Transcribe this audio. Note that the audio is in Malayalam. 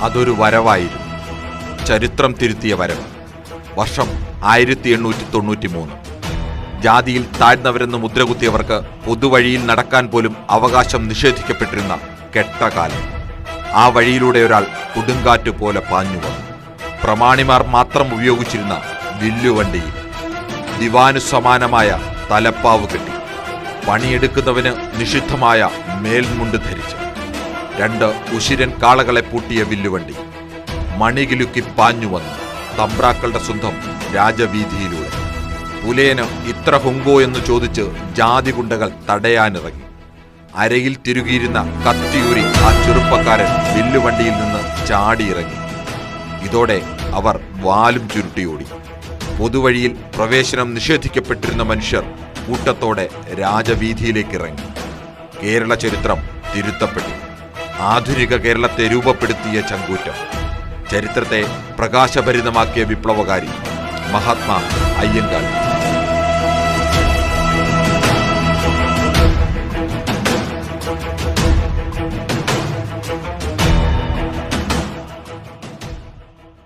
അതൊരു വരവായിരുന്നു. ചരിത്രം തിരുത്തിയ വരവ്. വർഷം ആയിരത്തി എണ്ണൂറ്റി തൊണ്ണൂറ്റി മൂന്ന് ജാതിയിൽ താഴ്ന്നവരെന്ന് മുദ്രകുത്തിയവർക്ക് പൊതുവഴിയിൽ നടക്കാൻ പോലും അവകാശം നിഷേധിക്കപ്പെട്ടിരുന്ന കെട്ടകാലം. ആ വഴിയിലൂടെ ഒരാൾ കൊടുങ്കാറ്റ് പോലെ പാഞ്ഞു വന്നു. പ്രമാണിമാർ മാത്രം ഉപയോഗിച്ചിരുന്ന വില്ലുവണ്ടിയിൽ ദിവാനു സമാനമായ തലപ്പാവ് കെട്ടി. പണിയെടുക്കുന്നവന് നിഷിദ്ധമായ മേൽമുണ്ട് ധരിച്ച്. രണ്ട് ഉശിരൻ കാളകളെ പൂട്ടിയ വില്ലുവണ്ടി. മണികിലുക്കി പാഞ്ഞു വന്നു. തമ്പ്രാക്കളുടെ സ്വന്തം രാജവീതിയിലൂടെ പുലയന് ഇത്ര ഹുങ്കോ എന്ന് ചോദിച്ച് ജാതി ഗുണ്ടകൾ തടയാനിറങ്ങി. അരയിൽ തിരുകിയിരുന്ന കത്തിയൂരി ആ ചെറുപ്പക്കാരൻ വില്ലുവണ്ടിയിൽ നിന്ന് ചാടിയിറങ്ങി. ഇതോടെ അവർ വാലും ചുരുട്ടിയോടി. പൊതുവഴിയിൽ പ്രവേശനം നിഷേധിക്കപ്പെട്ടിരുന്ന മനുഷ്യർ കൂട്ടത്തോടെ രാജവീതിയിലേക്ക് ഇറങ്ങി കേരള ചരിത്രം തിരുത്തപ്പെട്ടു. ആധുനിക കേരളത്തെ രൂപപ്പെടുത്തിയ ചങ്കൂറ്റം. ചരിത്രത്തെ പ്രകാശഭരിതമാക്കിയ വിപ്ലവകാരി മഹാത്മാ അയ്യങ്കാളി.